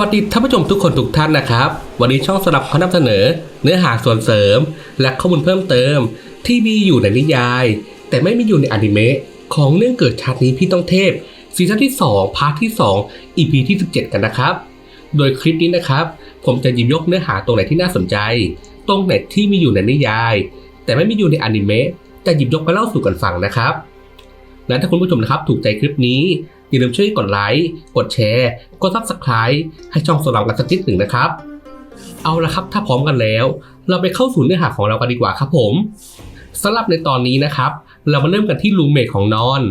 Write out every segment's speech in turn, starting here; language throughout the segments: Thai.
วัสดีท่านผู้ชมทุกคนทุกท่านนะครับ วันนี้ช่องสลับขอนำเสนอ เนื้อหาส่วนเสริม และข้อมูลเพิ่มเติม ที่มีอยู่ในนิยาย แต่ไม่มีอยู่ในอนิเมะของเรื่องเกิดชาตินี้พี่ต้องเทพซีซั่นที่ 2 พาร์ทที่ 2 EP ที่ 17 กันนะครับ โดยคลิปนี้นะครับ ผมจะหยิบยกเนื้อหาตรงไหนที่น่าสนใจ ตรงไหนที่มีอยู่ในนิยาย แต่ไม่มีอยู่ในอนิเมะจะหยิบยกมาเล่าสู่กันฟังนะครับและถ้าคุณผู้ชมนะครับถูกใจคลิปนี้ อย่าลืมช่วยกดไลค์กดแชร์ กด subscribe ให้ช่องสลับกันสักนิดหนึ่งนะครับ เอาละครับถ้าพร้อมกันแล้ว เราไปเข้าสู่เนื้อหาของเรากันดีกว่าครับผมสำหรับในตอนนี้นะครับ เรามาเริ่มกันที่รูมเมทของนอน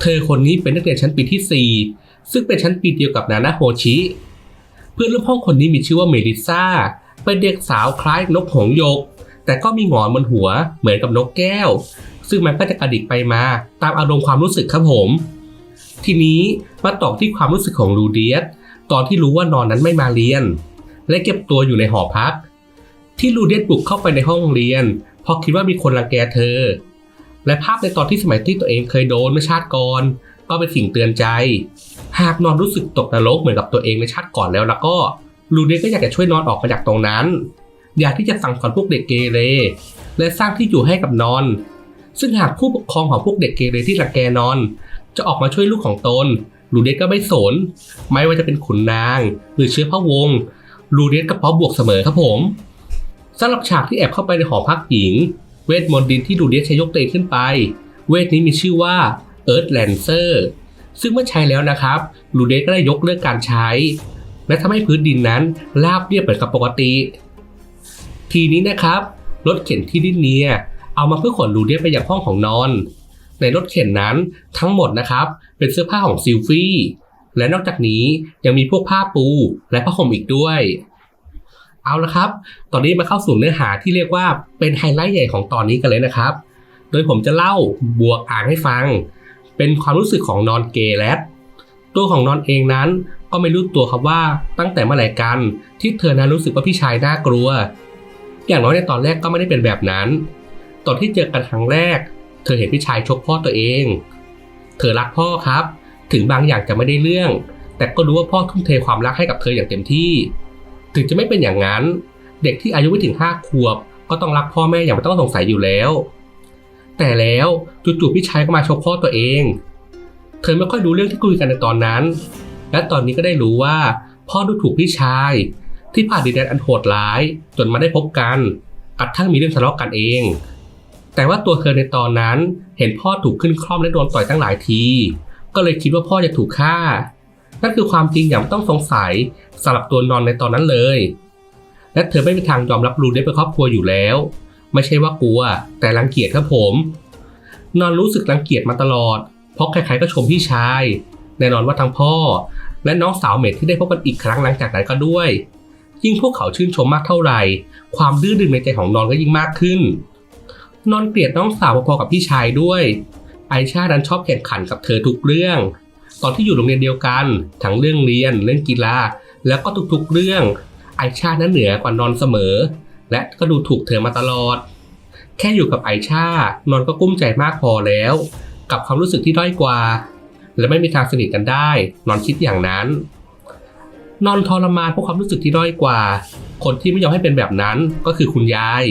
เธอคนนี้เป็นนักเรียนชั้นปีที่ 4 ซึ่งเป็นชั้นปีเดียวกับนานาโฮชิ เพื่อนร่วมห้องคนนี้มีชื่อว่าเมลิซ่าเป็นเด็กสาวคล้ายนกหงส์ยก แต่ก็มีหงอนบนหัวเหมือนกับนกแก้ว ซึ่งมันก็จะกระดิกไปมา ตามอารมณ์ความรู้สึกครับผม ทีนี้มาต่อที่ความรู้สึกของลูเดียสตอนที่รู้ว่านอนนั้นไม่มาเรียน และเก็บตัวอยู่ในหอพัก ที่ลูเดียสบุกเข้าไปในห้องเรียน เพราะคิดว่ามีคนรังแกเธอ และภาพในตอนที่สมัยที่ตัวเองเคยโดนเมื่อชาติก่อนก็เป็นสิ่งเตือนใจ หากนอนรู้สึกตกนรกเหมือนกับตัวเองในชาติก่อนแล้วแล้วก็ลูเดียสก็อยากจะช่วยนอนออกมาจากตรงนั้น อยากที่จะสั่งสอนพวกเด็กเกเรและสร้างที่อยู่ให้กับนอนซึ่งหากผู้ปกครองของพวกเด็กเกเรที่รังแกนอน จะออกมาช่วยลูกของตน ลูเดสก็ไม่สน ไม่ว่าจะเป็นขุนนาง หรือเชื้อพระวงศ์ ลูเดสก็พร้อมบวกเสมอครับผมสำหรับฉากที่แอบเข้าไปในหอพักหญิง เวทมนต์ดินที่ลูเดสใช้ยกตัวเองขึ้นไป เวทนี้มีชื่อว่า Earth Lancer ซึ่งเมื่อใช้แล้วนะครับ ลูเดสก็ได้ยกเลิกการใช้ และทำให้พื้นดินนั้นราบเรียบเหมือนกับปกติ ทีนี้นะครับ รถเข็นที่ดินเนียเอามาเพื่อขนลูเดสไปยังห้องของนอน ในรถเข็นนั้นทั้งหมดนะครับ เป็นเสื้อผ้าของซิลฟี่ และนอกจากนี้ยังมีพวกผ้าปูและผ้าห่มอีกด้วย เอาละครับ ตอนนี้มาเข้าสู่เนื้อหาที่เรียกว่าเป็นไฮไลท์ใหญ่ของตอนนี้กันเลยนะครับ โดยผมจะเล่าบวกอ่านให้ฟัง เป็นความรู้สึกของนอนเกแลดตัวของนอนเองนั้นก็ไม่รู้ตัวครับว่าตั้งแต่เมื่อไหร่กันที่เธอนั้นรู้สึกว่าพี่ชายน่ากลัว อย่างน้อยในตอนแรกก็ไม่ได้เป็นแบบนั้น ตอนที่เจอกันครั้งแรก เธอเห็นพี่ชายชกพ่อตัวเอง เธอรักพ่อครับ ถึงบางอย่างจะไม่ได้เรื่อง แต่ก็รู้ว่าพ่อทุ่มเทความรักให้กับเธออย่างเต็มที่ ถึงจะไม่เป็นอย่างนั้น เด็กที่อายุไม่ถึงห้าขวบ ก็ต้องรักพ่อแม่อย่างไม่ต้องสงสัยอยู่แล้ว แต่แล้วจู่ๆพี่ชายก็มาชกพ่อตัวเอง เธอไม่ค่อยรู้เรื่องที่คุยกันในตอนนั้น และตอนนี้ก็ได้รู้ว่า พ่อดูถูกพี่ชาย ที่ผ่านดินแดนอันโหดร้าย จนมาได้พบกันกระทั่งมีเรื่องทะเลาะกันเอง แต่ว่าตัวเธอในตอนนั้นเห็นพ่อถูกขึ้นคล่อมและโดนต่อยตั้งหลายที ก็เลยคิดว่าพ่อจะถูกฆ่า นั่นคือความจริงอย่างไม่ต้องสงสัยสำหรับตัวนอนในตอนนั้นเลย และเธอไม่มีทางยอมรับรู้ได้เป็นครอบครัวอยู่แล้ว ไม่ใช่ว่ากลัว แต่รังเกียจครับผม นอนรู้สึกรังเกียจมาตลอด เพราะใครๆก็ชมพี่ชาย แน่นอนว่าทั้งพ่อ และน้องสาวเมทที่ได้พบกันอีกครั้งหลังจากนั้นก็ด้วย ยิ่งพวกเขาชื่นชมมากเท่าไหร่ ความดื้อดึงในใจของนอนก็ยิ่งมากขึ้น นอนเกลียดน้องสาวพอๆกับพี่ชายด้วย ไอชาดันชอบแข่งขันกับเธอทุกเรื่อง ตอนที่อยู่โรงเรียนเดียวกัน ทั้งเรื่องเรียนเรื่องกีฬา แล้วก็ทุกๆเรื่อง ไอชานั้นเหนือกว่านอนเสมอ และก็ดูถูกเธอมาตลอด แค่อยู่กับไอชานอนก็กุ้มใจมากพอแล้ว กับความรู้สึกที่ด้อยกว่า และไม่มีทางสนิทกันได้ นอนคิดอย่างนั้น นอนทรมานเพราะความรู้สึกที่ด้อยกว่า คนที่ไม่ยอมให้เป็นแบบนั้นก็คือคุณยาย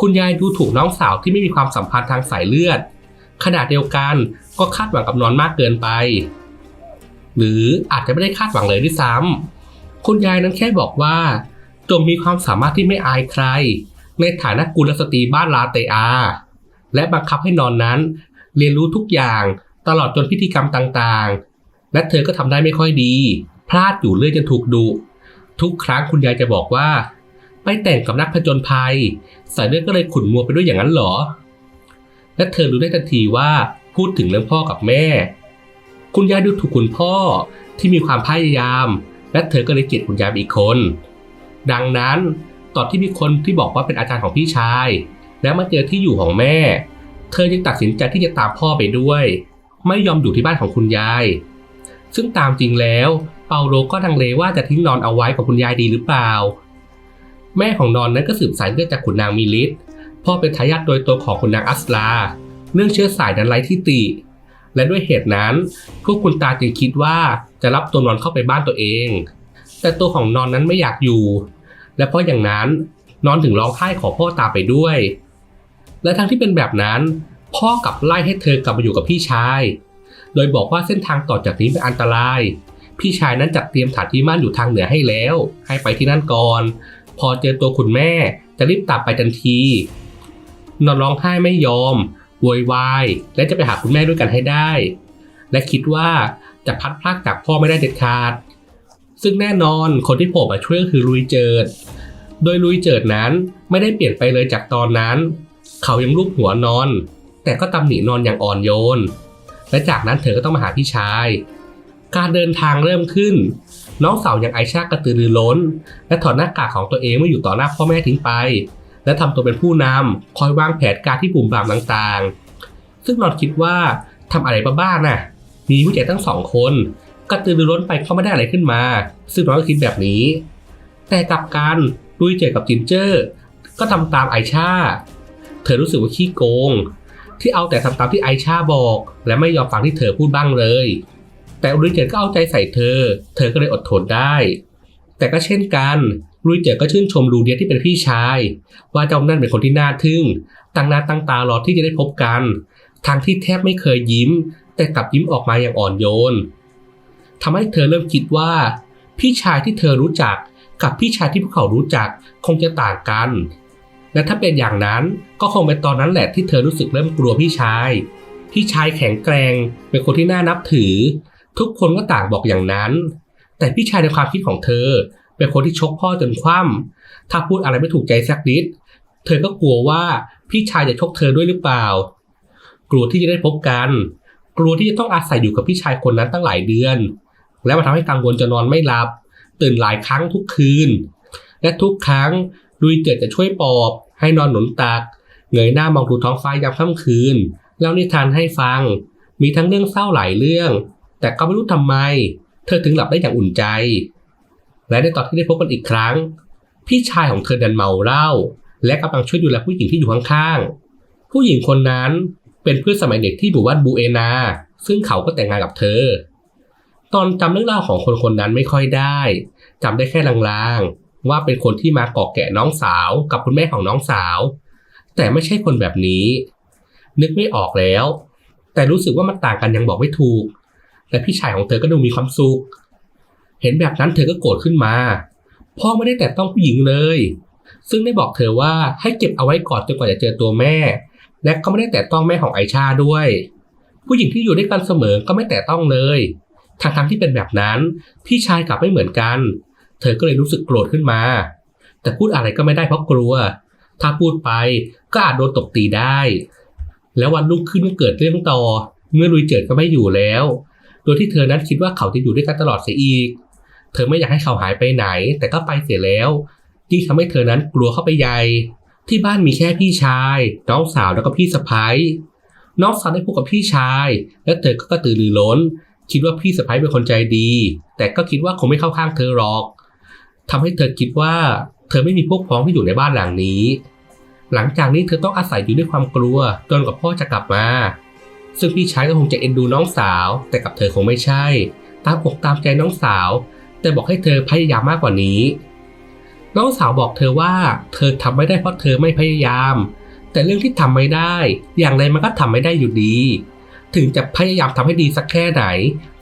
คุณยายดูถูกน้องสาวที่ไม่มีความสัมพันธ์ทางสายเลือด ขนาดเดียวกันก็คาดหวังกับนอนมากเกินไป หรืออาจจะไม่ได้คาดหวังเลยด้วยซ้ำคุณยายนั้นแค่บอกว่า จงมีความสามารถที่ไม่อายใคร ในฐานะกุลสตรีบ้านลาเตอา และบังคับให้นอนนั้น เรียนรู้ทุกอย่างตลอดจนพิธีกรรมต่างๆ และเธอก็ทำได้ไม่ค่อยดี พลาดอยู่เรื่อยจนถูกดุทุกครั้งคุณยายจะบอกว่า ไปแต่งกับนักผจญภัย สายเลือดก็เลยขุ่นมัวไปด้วยอย่างนั้นเหรอ และเธอรู้ได้ทันทีว่าพูดถึงเรื่องพ่อกับแม่ คุณยายดูถูกคุณพ่อที่มีความพยายาม และเธอก็เลยเกลียดคุณยายอีกคน ดังนั้นตอนที่มีคนที่บอกว่าเป็นอาจารย์ของพี่ชาย แล้วมาเจอที่อยู่ของแม่ เธอจึงตัดสินใจที่จะตามพ่อไปด้วย ไม่ยอมอยู่ที่บ้านของคุณยาย ซึ่งตามจริงแล้ว เปาโลก็ทังเลว่าจะทิ้งนอนเอาไว้กับคุณยายดีหรือเปล่า แม่ของนอนนั้นก็สืบสายเลือดจากขุนนางมิลิสพ่อเป็นทายาทโดยตัวของขุนนางอัสลาเนื่องเชื้อสายนั้นไร้ที่ติ และด้วยเหตุนั้น พวกคุณตาจึงคิดว่าจะรับตัวนอนเข้าไปบ้านตัวเอง แต่ตัวของนอนนั้นไม่อยากอยู่ และเพราะอย่างนั้นนอนถึงร้องไห้ขอพ่อตาไปด้วย และทั้งที่เป็นแบบนั้น พ่อกลับไล่ให้เธอกลับมาอยู่กับพี่ชาย โดยบอกว่าเส้นทางต่อจากนี้เป็นอันตราย พี่ชายนั้นจัดเตรียมสถานที่มั่นอยู่ทางเหนือให้แล้ว ให้ไปที่นั่นก่อน พอเจอตัวคุณแม่ จะรีบตามไปทันที นอนร้องไห้ไม่ยอมโวยวาย และจะไปหาคุณแม่ด้วยกันให้ได้ และคิดว่าจะพัดพลากจากพ่อไม่ได้เด็ดขาด ซึ่งแน่นอนคนที่โผล่มาช่วยก็คือลุยเจิด โดยลุยเจิดนั้นไม่ได้เปลี่ยนไปเลยจากตอนนั้น เขายังลูบหัวนอน แต่ก็ตำหนินอนอย่างอ่อนโยน และจากนั้นเธอก็ต้องมาหาพี่ชาย การเดินทางเริ่มขึ้น น้องสาวอย่างไอชากระตือรือร้น และถอดหน้ากากของตัวเองเมื่ออยู่ต่อหน้าพ่อแม่ทิ้งไป และทำตัวเป็นผู้นำคอยวางแผนการที่ปุ่มบามต่างๆ ซึ่งนอนคิดว่าทำอะไรบ้าๆน่ะ มีผู้ใหญ่ตั้งสองคนกระตือรือร้นไปเขาไม่ได้อะไรขึ้นมา ซึ่งนอนก็คิดแบบนี้ แต่กลับกันลุยเจอกับจินเจอร์ ก็ทำตามไอชาเธอรู้สึกว่าขี้โกง ที่เอาแต่ทำตามที่ไอชาบอก และไม่ยอมฟังที่เธอพูดบ้างเลย แต่ลุยเจอก็เอาใจใส่เธอ เธอก็เลยอดทนได้ แต่ก็เช่นกันลุยเจอก็ชื่นชมลูเดียที่เป็นพี่ชาย ว่าเจ้านั่นเป็นคนที่น่าทึ่ง ตั้งหน้าตั้งตารอที่จะได้พบกันทางที่แทบไม่เคยยิ้ม แต่กลับยิ้มออกมาอย่างอ่อนโยนทำให้เธอเริ่มคิดว่า พี่ชายที่เธอรู้จักกับพี่ชายที่พวกเขารู้จักคงจะต่างกัน และถ้าเป็นอย่างนั้นก็คงเป็นตอนนั้นแหละที่เธอรู้สึกเริ่มกลัวพี่ชาย พี่ชายแข็งแกร่งเป็นคนที่น่านับถือ ทุกคนก็ต่างบอกอย่างนั้น แต่พี่ชายในความคิดของเธอ เป็นคนที่ชกพ่อจนคว่ำถ้าพูดอะไรไม่ถูกใจสักนิด เธอก็กลัวว่าพี่ชายจะชกเธอด้วยหรือเปล่า กลัวที่จะได้พบกัน กลัวที่จะต้องอาศัยอยู่กับพี่ชายคนนั้นตั้งหลายเดือน และมาทำให้กังวลจะนอนไม่หลับ ตื่นหลายครั้งทุกคืน และทุกครั้งลุยเจิดจะช่วยปอบ ให้นอนหนุนตัก เงยหน้ามองดูท้องฟ้ายามค่ำคืนเล่านิทานให้ฟัง มีทั้งเรื่องเศร้าหลายเรื่อง แต่ก็ไม่รู้ทำไม เธอถึงหลับได้อย่างอุ่นใจ และในตอนที่ได้พบกันอีกครั้ง พี่ชายของเธอดันเมาเหล้าและกำลังช่วยดูแลผู้หญิงที่อยู่ข้างๆ ผู้หญิงคนนั้นเป็นเพื่อนสมัยเด็กที่หมู่บ้านบูเอนา ซึ่งเขาก็แต่งงานกับเธอ ตอนจำเรื่องราวของคนคนนั้นไม่ค่อยได้จำได้แค่ลางๆ ว่าเป็นคนที่มาเกาะแกะน้องสาวกับคุณแม่ของน้องสาว แต่ไม่ใช่คนแบบนี้ นึกไม่ออกแล้ว แต่รู้สึกว่ามันต่างกันยังบอกไม่ถูก และพี่ชายของเธอก็ดูมีความสุข เห็นแบบนั้นเธอก็โกรธขึ้นมา พ่อไม่ได้แต่ต้องผู้หญิงเลย ซึ่งได้บอกเธอว่าให้เก็บเอาไว้ก่อนจนกว่าจะเจอตัวแม่ และก็ไม่ได้แต่ต้องแม่ของไอชาด้วย ผู้หญิงที่อยู่ด้วยกันเสมอก็ไม่แต่ต้องเลยทางทางที่เป็นแบบนั้น พี่ชายกลับไม่เหมือนกัน เธอก็เลยรู้สึกโกรธขึ้นมา แต่พูดอะไรก็ไม่ได้เพราะกลัว ถ้าพูดไปก็อาจโดนตบตีได้ แล้ววันรุ่งขึ้นก็เกิดเรื่องต่อ เมื่อลุยเจิดก็ไม่อยู่แล้ว โดยที่เธอนั้นคิดว่าเขาจะอยู่ด้วยกันตลอดเสียอีก เธอไม่อยากให้เขาหายไปไหน แต่ก็ไปเสียแล้วยิ่งทำให้เธอนั้นกลัวเข้าไปใหญ่ ที่บ้านมีแค่พี่ชาย น้องสาวแล้วก็พี่สะพ้ายน้องสาวได้พบกับพี่ชาย และเธอก็กระตือรือร้น คิดว่าพี่สะพ้ายเป็นคนใจดี แต่ก็คิดว่าคงไม่เข้าข้างเธอหรอกทำให้เธอคิดว่า เธอไม่มีพวกพ้องที่อยู่ในบ้านหลังนี้ หลังจากนี้เธอต้องอาศัยอยู่ด้วยความกลัวจนกว่าพ่อจะกลับมา ซึ่งพี่ชายก็คงจะเอ็นดูน้องสาว แต่กับเธอคงไม่ใช่ ตามอกตามใจน้องสาว แต่บอกให้เธอพยายามมากกว่านี้ น้องสาวบอกเธอว่า เธอทำไม่ได้เพราะเธอไม่พยายาม แต่เรื่องที่ทำไม่ได้ อย่างไรมันก็ทำไม่ได้อยู่ดี ถึงจะพยายามทำให้ดีสักแค่ไหน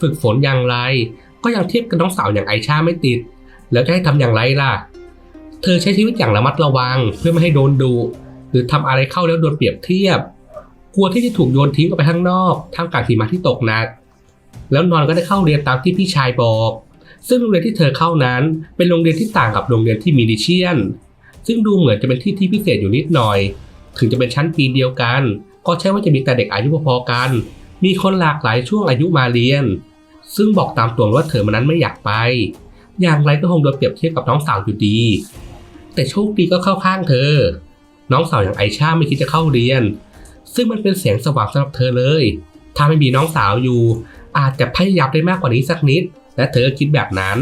ฝึกฝนอย่างไร ก็ยังเทียบกับน้องสาวอย่างไอชาไม่ติด แล้วจะให้ทำอย่างไรล่ะ เธอใช้ชีวิตอย่างระมัดระวังเพื่อไม่ให้โดนดุหรือทำอะไรเข้าแล้วโดนเปรียบเทียบ กลัวที่จะถูกโยนทิ้งออกไปข้างนอกท่ามกลางหิมะที่ตกหนัก แล้วนอนก็ได้เข้าเรียนตามที่พี่ชายบอก ซึ่งโรงเรียนที่เธอเข้านั้น เป็นโรงเรียนที่ต่างกับโรงเรียนที่มีดิเชียน ซึ่งดูเหมือนจะเป็นที่ที่พิเศษอยู่นิดหน่อย ถึงจะเป็นชั้นปีเดียวกัน ก็ใช่ว่าจะมีแต่เด็กอายุพอๆกัน มีคนหลากหลายช่วงอายุมาเรียน ซึ่งบอกตามตรงว่าเธอมันนั้นไม่อยากไป อย่างไรก็คงโดนเปรียบเทียบกับน้องสาวอยู่ดี แต่โชคดีก็เข้าข้างเธอ น้องสาวอย่างไอชาไม่คิดจะเข้าเรียน ซึ่งมันเป็นแสงสว่างสำหรับเธอเลย ถ้าไม่มีน้องสาวอยู่ อาจจะพยายามได้มากกว่านี้สักนิด และเธอก็คิดแบบนั้น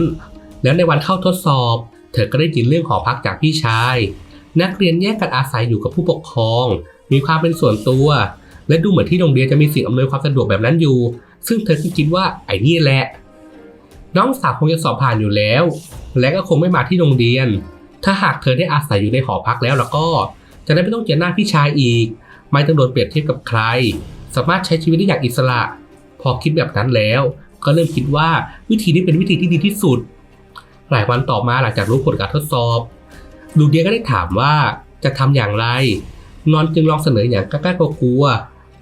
แล้วในวันเข้าทดสอบ เธอก็ได้ยินเรื่องหอพักจากพี่ชาย นักเรียนแยกกันอาศัยอยู่กับผู้ปกครอง มีความเป็นส่วนตัว และดูเหมือนที่โรงเรียนจะมีสิ่งอำนวยความสะดวกแบบนั้นอยู่ ซึ่งเธอก็คิดว่าไอ้นี่แหละ น้องสาวคงจะสอบผ่านอยู่แล้ว และก็คงไม่มาที่โรงเรียน ถ้าหากเธอได้อาศัยอยู่ในหอพักแล้วแล้วก็ จะได้ไม่ต้องเจอหน้าพี่ชายอีก ไม่ต้องโดนเปรียบเทียบกับใคร สามารถใช้ชีวิตได้อย่างอิสระ พอคิดแบบนั้นแล้ว ก็เริ่มคิดว่าวิธีนี้เป็นวิธีที่ดีที่สุด หลายวันต่อมาหลังจากรู้ผลการทดสอบ ดูเดียก็ได้ถามว่าจะทำอย่างไร นอนจึงลองเสนออย่างกล้าๆกลัว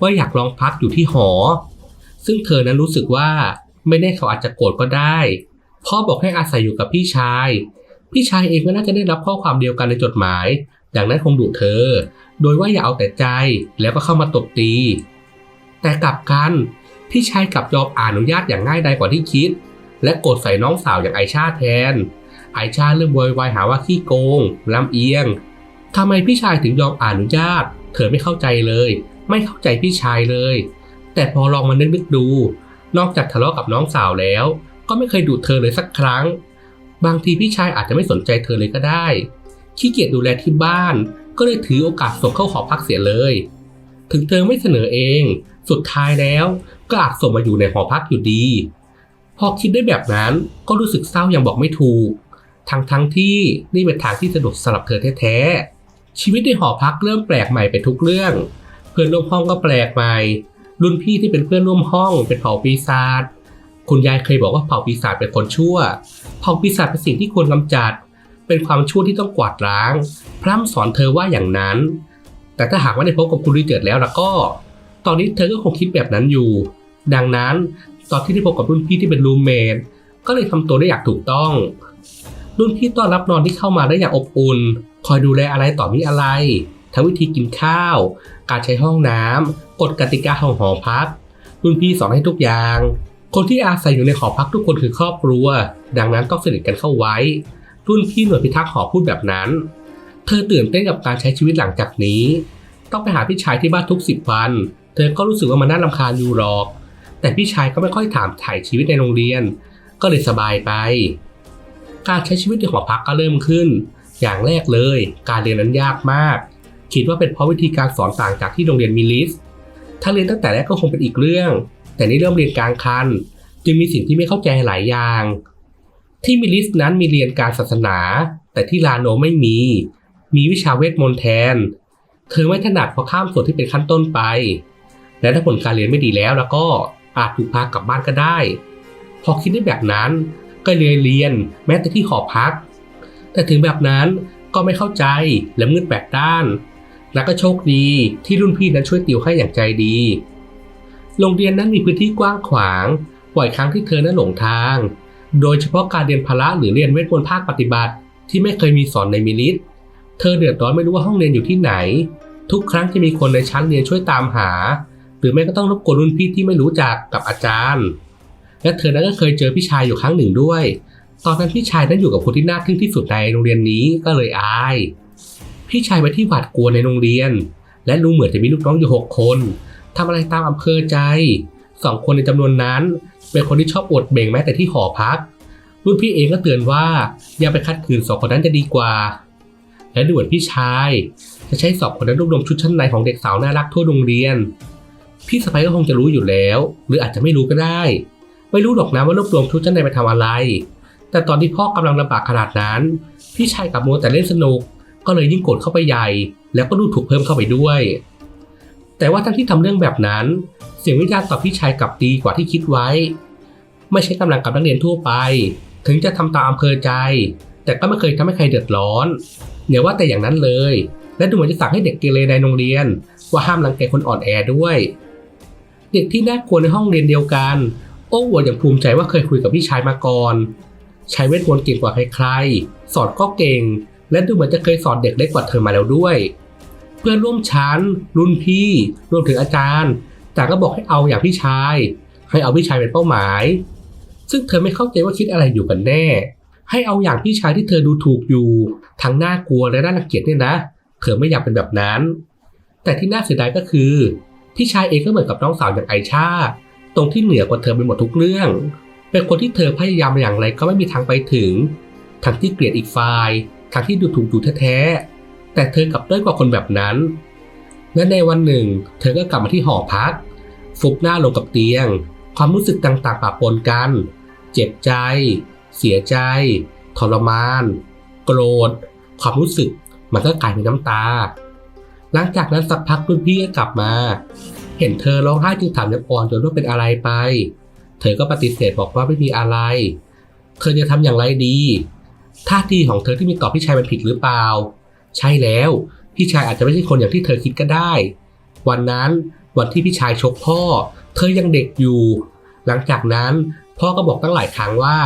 ว่าอยากลองพักอยู่ที่หอ ซึ่งเธอนั้นรู้สึกว่าไม่แน่เขาอาจจะโกรธก็ได้ พ่อบอกให้อาศัยอยู่กับพี่ชาย พี่ชายเองก็น่าจะได้รับข้อความเดียวกันในจดหมาย ดังนั้นคงดุเธอ โดยว่าอย่าเอาแต่ใจแล้วก็เข้ามาตบตี แต่กลับกันพี่ชายกลับยอมอนุญาตอย่างง่ายดายกว่าที่คิด และโกรธใส่น้องสาวอย่างไอชาแทน ไอชาเริ่มโวยวายหาว่าขี้โกงลำเอียงทำไมพี่ชายถึงยอมอนุญาต เธอไม่เข้าใจเลย ไม่เข้าใจพี่ชายเลย แต่พอลองมานึกนึกดู นอกจากทะเลาะกับน้องสาวแล้ว ก็ไม่เคยดุเธอเลยสักครั้ง บางทีพี่ชายอาจจะไม่สนใจเธอเลยก็ได้ ขี้เกียจดูแลที่บ้าน ก็เลยถือโอกาสส่งเข้าหอพักเสียเลย ถึงเธอไม่เสนอเอง สุดท้ายแล้วก็อาจส่งมาอยู่ในหอพักอยู่ดี พอคิดได้แบบนั้นก็รู้สึกเศร้าอย่างบอกไม่ถูก ทั้งทั้งที่นี่เป็นทางที่สะดวกสำหรับเธอแท้ๆ ชีวิตในหอพักเริ่มแปลกใหม่ไปทุกเรื่อง เพื่อนร่วมห้องก็แปลกใหม่ รุ่นพี่ที่เป็นเพื่อนร่วมห้องเป็นเผ่าปีศาจคุณยายเคยบอกว่าเผ่าปีศาจเป็นคนชั่ว เผ่าปีศาจเป็นสิ่งที่ควรกำจัด เป็นความชั่วที่ต้องกวาดล้าง พร่ำสอนเธอว่าอย่างนั้น แต่ถ้าหากว่าได้พบกับคุณรีเจิดแล้วล่ะก็ ตอนนี้เธอก็คงคิดแบบนั้นอยู่ ดังนั้นตอนที่ได้พบกับรุ่นพี่ที่เป็นรูมเมทก็เลยทำตัวได้อย่างถูกต้อง รุ่นพี่ต้อนรับนอนที่เข้ามาได้อย่างอบอุ่น คอยดูแลอะไรต่อมีอะไร ทั้งวิธีกินข้าว การใช้ห้องน้ำกฎกติกาของหอพัก รุ่นพี่สอนให้ทุกอย่าง คนที่อาศัยอยู่ในหอพักทุกคนคือครอบครัว ดังนั้นต้องสนิทกันเข้าไว้ รุ่นพี่หน่วยพิทักษ์หอพูดแบบนั้น เธอตื่นเต้นกับการใช้ชีวิตหลังจากนี้ ต้องไปหาพี่ชายที่บ้านทุกสิบวัน เธอก็รู้สึกว่ามันน่ารำคาญอยู่หรอก แต่พี่ชายก็ไม่ค่อยถามถ่ายชีวิตในโรงเรียน ก็เลยสบายไป การใช้ชีวิตในหอพักก็เริ่มขึ้น อย่างแรกเลย การเรียนนั้นยากมาก คิดว่าเป็นเพราะวิธีการสอนต่างจากที่โรงเรียนมิลิสถ้าเรียนตั้งแต่แรกก็คงเป็นอีกเรื่อง แต่นี่เริ่มเรียนกลางคัน จึงมีสิ่งที่ไม่เข้าใจหลายอย่าง ที่มิลิสนั้นมีเรียนการศาสนา แต่ที่ลาโนไม่มี มีวิชาเวทมนต์แทน เธอไม่ถนัดเพราะข้ามส่วนที่เป็นขั้นต้นไป และถ้าผลการเรียนไม่ดีแล้วแล้วก็อาจถูกพากลับบ้านก็ได้ พอคิดได้แบบนั้นก็เลยเรียนแม้แต่ที่หอพัก แต่ถึงแบบนั้นก็ไม่เข้าใจและมืดแปลกด้าน และก็โชคดีที่รุ่นพี่นั้นช่วยติวให้อย่างใจดี โรงเรียนนั้นมีพื้นที่กว้างขวางบ่อยครั้งที่เธอนั้นหลงทาง โดยเฉพาะการเรียนพละหรือเรียนเวทมนต์ภาคปฏิบัติ ที่ไม่เคยมีสอนในมิลิสเธอเดือดร้อนไม่รู้ว่าห้องเรียนอยู่ที่ไหน ทุกครั้งจะมีคนในชั้นเรียนช่วยตามหา หรือไม่ก็ต้องรบกวนรุ่นพี่ที่ไม่รู้จักกับอาจารย์ และเธอนั้นก็เคยเจอพี่ชายอยู่ครั้งหนึ่งด้วย ตอนนั้นพี่ชายนั้นอยู่กับคนที่น่าทึ่งที่สุดในโรงเรียนนี้ก็เลยอาย พี่ชายไปที่หวาดกลัวในโรงเรียน และรู้เหมือนจะมีลูกน้องอยู่หกคนทำอะไรตามอำเภอใจ สองคนในจำนวนนั้น เป็นคนที่ชอบอวดเบ่งแม้แต่ที่หอพัก รุ่นพี่เองก็เตือนว่าอย่าไปคัดขืนสองคนนั้นจะดีกว่า และดูเหมือนพี่ชาย จะใช้สองคนนั้นรวบรวมชุดชั้นในของเด็กสาวน่ารักทั่วโรงเรียน พี่สะใภ้ก็คงจะรู้อยู่แล้ว หรืออาจจะไม่รู้ก็ได้ ไม่รู้หรอกนะว่ารวบรวมชุดชั้นในไปทำอะไร แต่ตอนที่พ่อกำลังลำบากขนาดนั้น พี่ชายกับโมแต่เล่นสนุก ก็เลยยิ่งโกรธเข้าไปใหญ่ แล้วก็ดูถูกเพิ่มเข้าไปด้วย แต่ว่าทั้งที่ทำเรื่องแบบนั้น เสียงวิจารณ์ต่อพี่ชายกลับดีกว่าที่คิดไว้ ไม่ใช่กำลังกับนักเรียนทั่วไป ถึงจะทำตามอำเภอใจ แต่ก็ไม่เคยทำให้ใครเดือดร้อนอย่าว่าแต่อย่างนั้นเลย และดูเหมือนจะสั่งให้เด็กเกเรในโรงเรียน ว่าห้ามรังแกคนอ่อนแอด้วย เด็กที่น่ากลัวในห้องเรียนเดียวกัน โอ้อวดอย่างภูมิใจว่าเคยคุยกับพี่ชายมาก่อนใช้เวทมนต์เก่งกว่าใครๆ สอนก็เก่ง และดูเหมือนจะเคยสอนเด็กเล็กกว่าเธอมาแล้วด้วย เพื่อนร่วมชั้น รุ่นพี่ รวมถึงอาจารย์ต่างก็บอกให้เอาอย่างพี่ชาย ให้เอาพี่ชายเป็นเป้าหมาย ซึ่งเธอไม่เข้าใจว่าคิดอะไรอยู่กันแน่ ให้เอาอย่างพี่ชายที่เธอดูถูกอยู่ ทั้งน่ากลัวและน่ารังเกียจเนี่ยนะ เธอไม่อยากเป็นแบบนั้น แต่ที่น่าเสียดายก็คือ พี่ชายเองก็เหมือนกับน้องสาวอย่างไอชา ตรงที่เหนือกว่าเธอไปหมดทุกเรื่อง เป็นคนที่เธอพยายามอย่างไรก็ไม่มีทางไปถึง ทั้งที่เกลียดอีกฝ่าย ทั้งที่ดูถูกอยู่แท้ๆ แต่เธอกลับด้อยกว่าคนแบบนั้น และในวันหนึ่ง เธอก็กลับมาที่หอพัก ฟุบหน้าลงกับเตียง ความรู้สึกต่างๆปะปนกัน เจ็บใจ เสียใจ ทรมาน โกรธ ความรู้สึกมันก็กลายเป็นน้ำตา หลังจากนั้นสักพักรุ่นพี่ก็กลับมา เห็นเธอร้องไห้จึงถามน้ำอ่อนจนว่าเป็นอะไรไป เธอก็ปฏิเสธบอกว่าไม่มีอะไร เธอจะทำอย่างไรดีท่าทีของเธอที่มีต่อพี่ชายมันผิดหรือเปล่า ใช่แล้ว พี่ชายอาจจะไม่ใช่คนอย่างที่เธอคิดก็ได้ วันนั้นวันที่พี่ชายชกพ่อ เธอยังเด็กอยู่ หลังจากนั้นพ่อก็บอกตั้งหลายครั้งว่า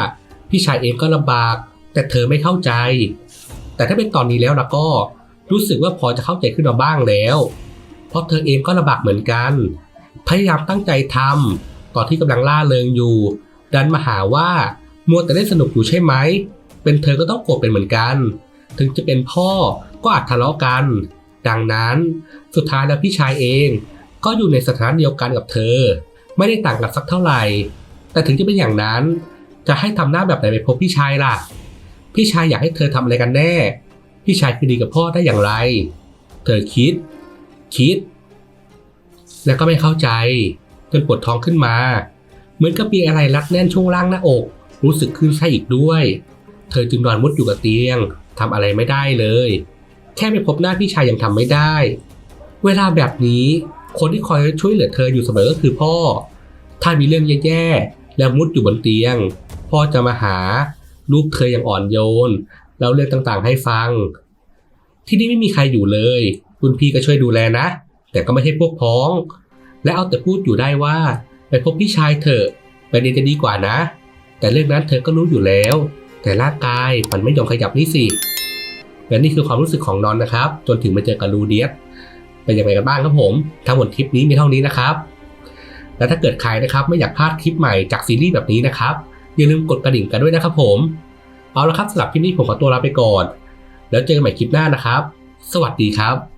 พี่ชายเองก็ลำบาก แต่เธอไม่เข้าใจ แต่ถ้าเป็นตอนนี้แล้วละก็รู้สึกว่าพอจะเข้าใจขึ้นมาบ้างแล้ว เพราะเธอเองก็ลำบากเหมือนกัน พยายามตั้งใจทำตอนที่กำลังล่าเริงอยู่ ดันมาหาว่ามัวแต่เล่นสนุกอยู่ใช่ไหม เป็นเธอก็ต้องโกรธเป็นเหมือนกัน ถึงจะเป็นพ่อก็อาจทะเลาะกัน ดังนั้นสุดท้ายแล้วพี่ชายเองก็อยู่ในสถานเดียวกันกับเธอ ไม่ได้ต่างกันสักเท่าไหร่ แต่ถึงจะเป็นอย่างนั้นจะให้ทำหน้าแบบไหนไปพบพี่ชายล่ะ พี่ชายอยากให้เธอทำอะไรกันแน่ พี่ชายคือดีกับพ่อได้อย่างไร เธอคิด คิด แล้วก็ไม่เข้าใจจนปวดท้องขึ้นมา เหมือนกับมีอะไรรัดแน่นช่วงล่างหน้าอก รู้สึกขึ้นไส้อีกด้วย เธอจึงนอนมุดอยู่กับเตียง ทำอะไรไม่ได้เลย แค่ไปพบหน้าพี่ชายยังทำไม่ได้ เวลาแบบนี้คนที่คอยช่วยเหลือเธออยู่เสมอก็คือพ่อ ถ้ามีเรื่องแย่ๆ แล้วมุดอยู่บนเตียง พ่อจะมาหาลูกเธออย่างอ่อนโยน แล้วเรื่องต่างๆให้ฟัง ที่นี่ไม่มีใครอยู่เลยคุณพี่ก็ช่วยดูแลนะ แต่ก็ไม่ใช่พวกพ้อง และเอาแต่พูดอยู่ได้ว่า ไปพบพี่ชายเถอะไปเรียนจะดีกว่านะ แต่เรื่องนั้นเธอก็รู้อยู่แล้ว แต่ร่างกายมันไม่ยอมขยับนี่สิและนี่คือความรู้สึกของนอนนะครับ จนถึงมาเจอกับลูเดียสเป็นยังไงกันบ้างครับผม ทั้งหมดคลิปนี้มีเท่านี้นะครับ และถ้าเกิดใครนะครับไม่อยากพลาดคลิปใหม่จากซีรีส์แบบนี้นะครับ อย่าลืมกดกระดิ่งกันด้วยนะครับผม เอาละครับสำหรับคลิปนี้ผมขอตัวลาไปก่อน แล้วเจอกันใหม่คลิปหน้านะครับ สวัสดีครับ